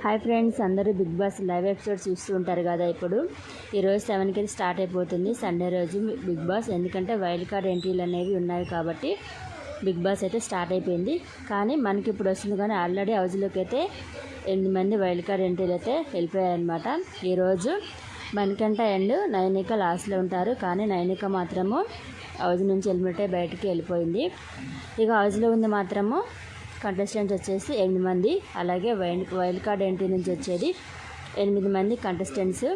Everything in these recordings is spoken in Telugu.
హాయ్ ఫ్రెండ్స్ అందరూ బిగ్ బాస్ లైవ్ ఎపిసోడ్ చూస్తూ ఉంటారు కదా ఇప్పుడు. ఈరోజు సెవెన్కి స్టార్ట్ అయిపోతుంది. సండే రోజు బిగ్ బాస్ ఎందుకంటే వైల్డ్ కార్డ్ ఎంట్రీలు అనేవి ఉన్నాయి కాబట్టి బిగ్ బాస్ అయితే స్టార్ట్ అయిపోయింది. కానీ మనకి ఇప్పుడు వస్తుంది కానీ ఆల్రెడీ హౌజ్లోకి అయితే ఎనిమిది మంది వైల్డ్ కార్డ్ ఎంట్రీలు అయితే వెళ్ళిపోయారనమాట ఈరోజు మణికంఠ అండ్ నైనిక లాస్ట్లో ఉంటారు. కానీ నైనిక మాత్రము హౌజ్ నుంచి ఎలిమినేట్ బయటికి వెళ్ళిపోయింది. ఇక హౌజ్లో ఉంది మాత్రము కంటెస్టెంట్స్ వచ్చేసి ఎనిమిది మంది అలాగే వైల్డ్ వైల్డ్ కార్డ్ ఎంట్రీ నుంచి వచ్చేది ఎనిమిది మంది కంటెస్టెంట్స్.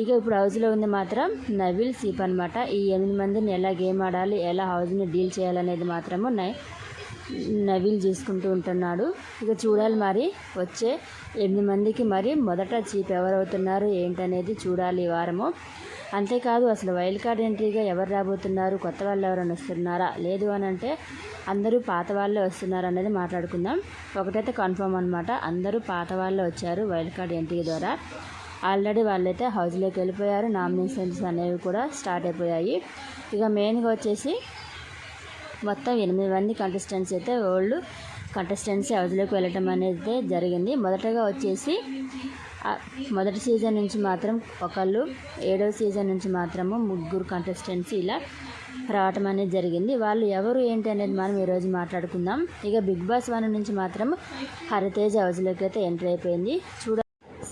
ఇక ఇప్పుడు హౌస్లో ఉంది మాత్రం నవిల్ సీప్ అనమాట ఈ ఎనిమిది మందిని ఎలా గేమ్ ఆడాలి ఎలా హౌస్ని డీల్ చేయాలనేది మాత్రము నై నవీల్ చేసుకుంటూ ఉంటున్నాడు. ఇక చూడాలి మరి వచ్చే ఎనిమిది మందికి మరి మొదట చీప్ ఎవరవుతున్నారు ఏంటనేది చూడాలి ఈ వారము. అంతేకాదు అసలు వైల్డ్ కార్డ్ ఎంట్రీగా ఎవరు రాబోతున్నారు కొత్త వాళ్ళు ఎవరైనా వస్తున్నారా లేదు అని అంటే అందరూ పాత వాళ్ళే వస్తున్నారు అనేది మాట్లాడుకుందాం. ఒకటైతే కన్ఫర్మ్ అనమాట అందరూ పాత వాళ్ళే వచ్చారు వైల్డ్ కార్డ్ ఎంట్రీ ద్వారా. ఆల్రెడీ వాళ్ళైతే హౌస్లోకి వెళ్ళిపోయారు నామినేషన్స్ అనేవి కూడా స్టార్ట్ అయిపోయాయి. ఇక మెయిన్గా వచ్చేసి మొత్తం ఎనిమిది మంది కంటెస్టెంట్స్ అయితే వాళ్ళు కంటెస్టెంట్స్ అవధిలోకి వెళ్ళటం అనేది జరిగింది. మొదటగా వచ్చేసి మొదటి సీజన్ నుంచి మాత్రం ఒకళ్ళు ఏడవ సీజన్ నుంచి మాత్రము ముగ్గురు కంటెస్టెంట్స్ ఇలా రావటం అనేది జరిగింది. వాళ్ళు ఎవరు ఏంటి అనేది మనం ఈరోజు మాట్లాడుకుందాం. ఇక బిగ్ బాస్ వన్ నుంచి మాత్రం హరితేజ్ హౌజ్లోకి అయితే ఎంటర్ అయిపోయింది. చూడ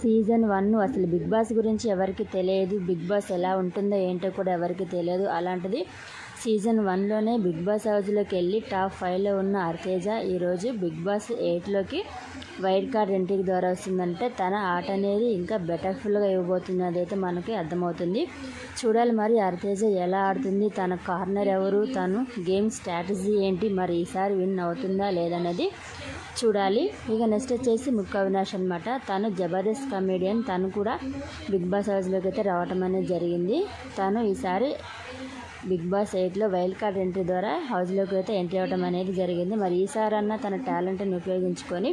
సీజన్ వన్ అసలు బిగ్ బాస్ గురించి ఎవరికి తెలియదు బిగ్ బాస్ ఎలా ఉంటుందో ఏంటో కూడా ఎవరికి తెలియదు. అలాంటిది సీజన్ వన్లోనే బిగ్ బాస్ హౌస్లోకి వెళ్ళి టాప్ ఫైవ్లో ఉన్న అర్తేజ ఈరోజు బిగ్ బాస్ ఎయిట్లోకి వైల్డ్ కార్డ్ ఎంట్రీ ద్వారా వస్తుందంటే తన ఆట అనేది ఇంకా బెటర్ఫుల్గా ఇవ్వబోతుంది. అదైతే మనకి అర్థమవుతుంది. చూడాలి మరి అర్తేజ ఎలా ఆడుతుంది తన కార్నర్ ఎవరు తను గేమ్ స్ట్రాటజీ ఏంటి మరి ఈసారి విన్ అవుతుందా లేదనేది చూడాలి. ఇక నెక్స్ట్ వచ్చేసి ముక్క అవినాష్ అనమాట తను జబర్దస్త్ కమేడియన్ తను కూడా బిగ్ బాస్ హౌస్లోకి అయితే రావటం అనేది జరిగింది. తను ఈసారి బిగ్ బాస్ ఎయిట్లో వైల్డ్ కార్డ్ ఎంట్రీ ద్వారా హౌస్లోకి అయితే ఎంట్రీ అవ్వడం అనేది జరిగింది. మరి ఈసారన్నా తన టాలెంట్ని ఉపయోగించుకొని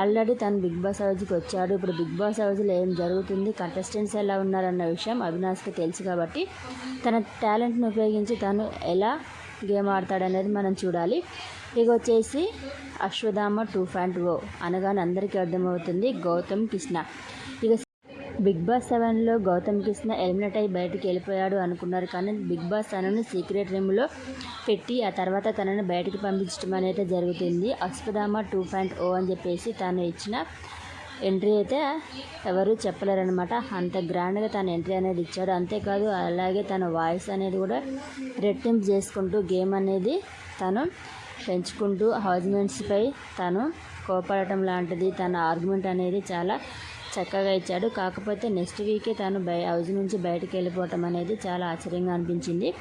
ఆల్రెడీ తను బిగ్ బాస్ హౌస్కి వచ్చాడు. ఇప్పుడు బిగ్ బాస్ హౌస్లో ఏం జరుగుతుంది? కంటెస్టెంట్స్ ఎలా ఉన్నారన్న విషయం అవినాష్కి తెలుసు కాబట్టి తన టాలెంట్ని ఉపయోగించి తను ఎలా గేమ్ ఆడతాడనేది మనం చూడాలి. ఇక వచ్చేసి అశ్వధామ టూ పాయింట్ ఓ అనగానే అందరికీ అర్థమవుతుంది. గౌతమ్ కృష్ణ. బిగ్ బాస్ సెవెన్లో గౌతమ్ కృష్ణ ఎలిమినేట్ అయ్యి బయటికి వెళ్ళిపోయాడు అనుకున్నారు కానీ బిగ్ బాస్ తనను సీక్రెట్ రూమ్లో పెట్టి ఆ తర్వాత తనను బయటికి పంపించడం అనేది జరుగుతుంది. అశ్వధామ టూ పాయింట్ ఓ అని చెప్పేసి తను ఇచ్చిన ఎంట్రీ అయితే ఎవరు చెప్పలేరనమాట అంత గ్రాండ్గా తన ఎంట్రీ అనేది ఇచ్చాడు. అంతేకాదు అలాగే తన వాయిస్ అనేది కూడా రెట్టింపు చేసుకుంటూ గేమ్ అనేది తను పెంచుకుంటూ హౌస్మెంట్స్పై తను కోపడటం లాంటిది తన ఆర్గ్యుమెంట్ అనేది చాలా చక్కగా ఇచ్చాడు. కాకపోతే నెక్స్ట్ వీకే తను బయ హౌస్ నుంచి బయటకు వెళ్ళిపోవటం అనేది చాలా ఆశ్చర్యంగా అనిపించింది.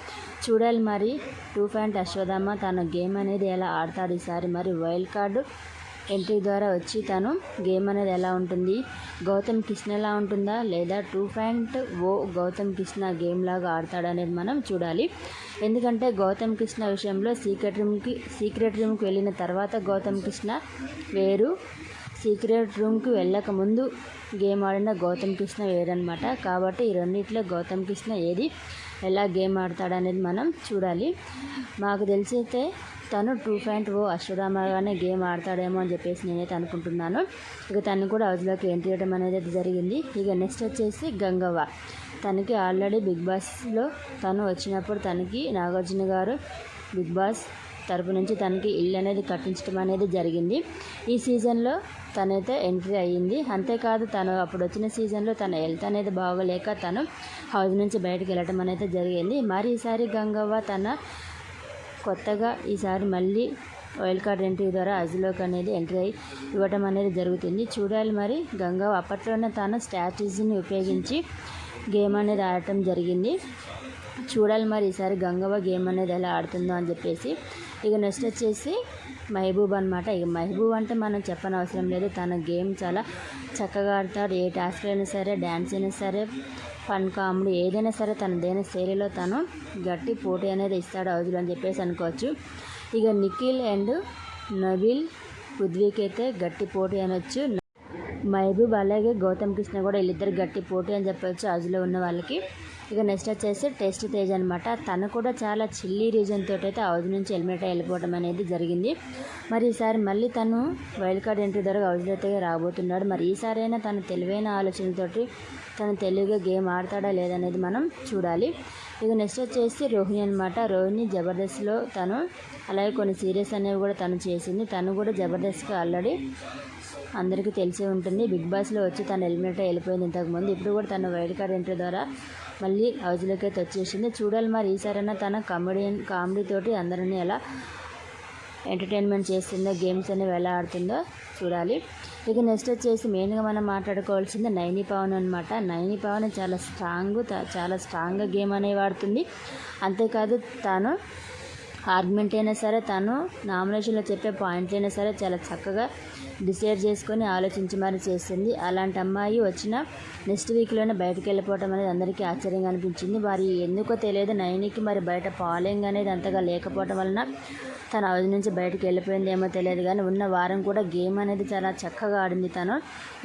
చూడాలి మరి. టూ పాయింట్ అశ్వథామ తన గేమ్ అనేది ఎలా ఆడతాడు ఈసారి మరి. వైల్డ్ కార్డు ఎంట్రీ ద్వారా వచ్చి తను గేమ్ అనేది ఎలా ఉంటుంది? గౌతమ్ కృష్ణ ఎలా ఉంటుందా? లేదా two point O Gautham Krishna game లాగా ఆడతాడు అనేది మనం చూడాలి. ఎందుకంటే గౌతమ్ కృష్ణ విషయంలో సీక్రెట్ రూమ్కి సీక్రెట్ రూమ్కి వెళ్ళిన తర్వాత గౌతమ్ కృష్ణ వేరు. సీక్రెట్ రూమ్కి వెళ్ళకముందు గేమ్ ఆడిన గౌతమ్ కృష్ణ వేరనమాట కాబట్టి ఈ రెండిట్లో గౌతమ్ కృష్ణ ఏది ఎలా గేమ్ ఆడతాడనేది మనం చూడాలి. మాకు తెలిసి అయితే తను టూ పాయింట్ ఓ అశ్వరామగానే గేమ్ ఆడతాడేమో అని చెప్పేసి నేనైతే అనుకుంటున్నాను. ఇక తను కూడా హౌస్లోకి ఎంట్రీ చేయడం అనేది జరిగింది. ఇక నెక్స్ట్ వచ్చేసి గంగవ్వ. తనకి ఆల్రెడీ బిగ్ బాస్లో తను వచ్చినప్పుడు తనకి నాగార్జున గారు బిగ్ బాస్ తరపు నుంచి తనకి ఇల్లు అనేది కట్టించడం అనేది జరిగింది. ఈ సీజన్లో తనైతే ఎంట్రీ అయ్యింది. అంతేకాదు తను అప్పుడు వచ్చిన సీజన్లో తన హెల్త్ అనేది బాగోలేక తను హౌస్ నుంచి బయటకు వెళ్ళటం అనేది జరిగింది. మరి ఈసారి గంగవ్వ తన కొత్తగా ఈసారి మళ్ళీ వైల్డ్ కార్డ్ ఎంట్రీ ద్వారా అజ్లోకి అనేది ఎంట్రీ అయ్యి ఇవ్వటం అనేది జరుగుతుంది. చూడాలి మరి గంగవ్వ అప్పట్లోనే తన స్ట్రాటజీని ఉపయోగించి గేమ్ అనేది ఆడటం జరిగింది. చూడాలి మరి ఈసారి గంగవ్వ గేమ్ అనేది ఎలా ఆడుతుందో అని చెప్పేసి. ఇక నెక్స్ట్ వచ్చేసి మహబూబ్ అనమాట ఇక మహబూబ్ అంటే మనం చెప్పనవసరం లేదు. తన గేమ్ చాలా చక్కగా ఆడతాడు. ఏ టాస్క్ అయినా సరే డ్యాన్స్ అయినా సరే ఫన్ కామెడీ ఏదైనా సరే తనదైన శైలిలో తను గట్టి పోటీ అనేది ఇస్తాడు హౌజ్లో అని చెప్పేసి అనుకోవచ్చు. ఇక నిఖిల్ అండ్ నబీల్ పృథ్వీకి అయితే గట్టి పోటీ అనొచ్చు. మహబూబ్ అలాగే గౌతమ్ కృష్ణ కూడా వీళ్ళిద్దరు గట్టి పోటీ అని చెప్పవచ్చు అజులో ఉన్న వాళ్ళకి. ఇక నెక్స్ట్ వచ్చేసి టెస్ట్ తేజ్ అనమాట తను కూడా చాలా చిల్లీ రీజన్ తోటి అయితే హౌస్ నుంచి ఎలిమినేట్ అయి వెళ్ళిపోవడం అనేది జరిగింది. మరి ఈసారి మళ్ళీ తను వైల్డ్ కార్డ్ ఎంట్రీ ద్వారా హౌస్లో అయితే రాబోతున్నాడు. మరి ఈసారి అయినా తన తెలివైన ఆలోచనతోటి తను తెలివిగా గేమ్ ఆడతాడా లేదనేది మనం చూడాలి. ఇక నెక్స్ట్ వచ్చేసి రోహిణి అనమాట రోహిణి జబర్దస్త్లో తను అలాగే కొన్ని సీరియస్ అనేవి కూడా తను చేసింది. తను కూడా జబర్దస్త్గా ఆల్రెడీ అందరికీ తెలిసే ఉంటుంది. బిగ్ బాస్లో వచ్చి తను ఎలిమినేట్ వెళ్ళిపోయింది ఇంతకుముందు. ఇప్పుడు కూడా తను వైల్డ్ కార్డ్ ఎంట్రీ ద్వారా మళ్ళీ హౌజ్లోకి అయితే వచ్చేసింది. చూడాలి మరి ఈసారైనా తన కామెడియన్ కామెడీ తోటి అందరినీ ఎలా ఎంటర్టైన్మెంట్ చేస్తుందో గేమ్స్ అనేవి ఎలా ఆడుతుందో చూడాలి. ఇక నెక్స్ట్ వచ్చేసి మెయిన్గా మనం మాట్లాడుకోవాల్సింది నైని పవన్ అనమాట నైని పవన్ చాలా స్ట్రాంగ్ చాలా స్ట్రాంగ్గా గేమ్ అనేవి ఆడుతుంది. అంతేకాదు తాను ఆర్గ్యుమెంట్ అయినా సరే తను నామినేషన్లో చెప్పే పాయింట్లు అయినా సరే చాలా చక్కగా డిసైడ్ చేసుకొని ఆలోచించి మరి చేసింది. అలాంటి అమ్మాయి వచ్చిన నెక్స్ట్ వీక్లోనే బయటకు వెళ్ళిపోవటం అనేది అందరికీ ఆశ్చర్యంగా అనిపించింది. మరి ఎందుకో తెలియదు నయనికి మరి బయట పాలింగ్ అనేది అంతగా లేకపోవటం వలన తన అవధి నుంచి బయటకు వెళ్ళిపోయిందేమో తెలియదు కానీ ఉన్న వారం కూడా గేమ్ అనేది చాలా చక్కగా ఆడింది తను.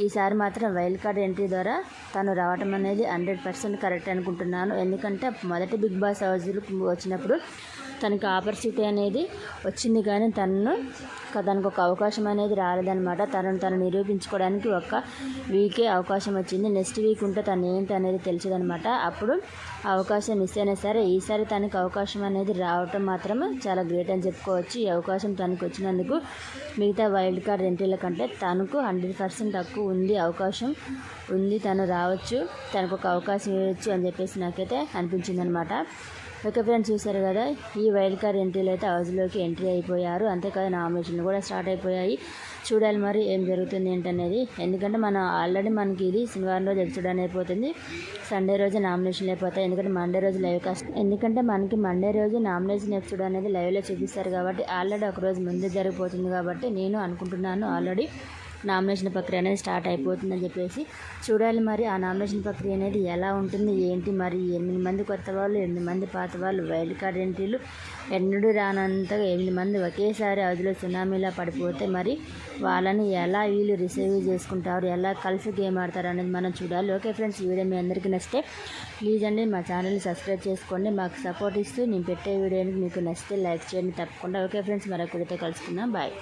ఈసారి మాత్రం వైల్డ్ కార్డ్ ఎంట్రీ ద్వారా తను రావటం అనేది హండ్రెడ్ పర్సెంట్ కరెక్ట్ అనుకుంటున్నాను. ఎందుకంటే మొదటి బిగ్ బాస్ హౌస్ వచ్చినప్పుడు తనకి ఆపర్చునిటీ అనేది వచ్చింది కానీ తనను తనకు ఒక అవకాశం అనేది రాలేదనమాట తనను తను నిరూపించుకోవడానికి ఒక వీకే అవకాశం వచ్చింది. నెక్స్ట్ వీక్ ఉంటే తను ఏంటి అనేది తెలిసేదనమాట అప్పుడు అవకాశం మిస్ అయినా సరే ఈసారి తనకి అవకాశం అనేది రావటం మాత్రం చాలా గ్రేట్ అని చెప్పుకోవచ్చు. ఈ అవకాశం తనకు వచ్చినందుకు మిగతా వైల్డ్ కార్డ్ ఎంట్రీల కంటే తనకు హండ్రెడ్ పర్సెంట్ తక్కువ ఉంది అవకాశం ఉంది. తను రావచ్చు. తనకు ఒక అవకాశం ఇవ్వచ్చు అని చెప్పేసి నాకైతే అనిపించింది అనమాట ఓకే ఫ్రెండ్స్ చూశారు కదా? ఈ వైల్డ్ కార్డ్ ఎంట్రీలు అయితే హౌస్లోకి ఎంట్రీ అయిపోయారు. అంతేకాదు నామినేషన్లు కూడా స్టార్ట్ అయిపోయాయి. చూడాలి మరి ఏం జరుగుతుంది ఏంటనేది. ఎందుకంటే మనం ఆల్రెడీ మనకి ఇది శనివారం రోజు ఎపిసోడ్ అయిపోతుంది. సండే రోజు నామినేషన్లు అయిపోతాయి. ఎందుకంటే మండే రోజు లైవ్ కాస్ట్. ఎందుకంటే మనకి మండే రోజు నామినేషన్ ఎపిసోడ్ అనేది లైవ్లో చూపిస్తారు కాబట్టి ఆల్రెడీ ఒక రోజు ముందే జరిగిపోతుంది కాబట్టి నేను అనుకుంటున్నాను ఆల్రెడీ. నామినేషన్ ప్రక్రియ అనేది స్టార్ట్ అయిపోతుందని చెప్పేసి చూడాలి మరి ఆ నామినేషన్ ప్రక్రియ అనేది ఎలా ఉంటుంది ఏంటి మరి ఎనిమిది మంది కొత్త వాళ్ళు ఎనిమిది మంది పాత వాళ్ళు వైల్డ్ కార్డ్ ఎంట్రీలు ఎన్నడూ రానంతగా ఎనిమిది మంది ఒకేసారి అదిలో సునామీలా పడిపోతే మరి వాళ్ళని ఎలా వీళ్ళు రిసీవ్ చేసుకుంటారు ఎలా కలిసి గేమ్ ఆడతారు అనేది మనం చూడాలి. ఓకే ఫ్రెండ్స్ ఈ వీడియో మీ అందరికీ నచ్చితే ప్లీజ్ అండి మా ఛానల్ని సబ్స్క్రైబ్ చేసుకోండి మాకు సపోర్ట్ ఇస్తూ నేను పెట్టే వీడియోని మీకు నచ్చితే లైక్ చేయండి తప్పకుండా. ఓకే ఫ్రెండ్స్ మరొకరితో కలుసుకుందాం. బాయ్.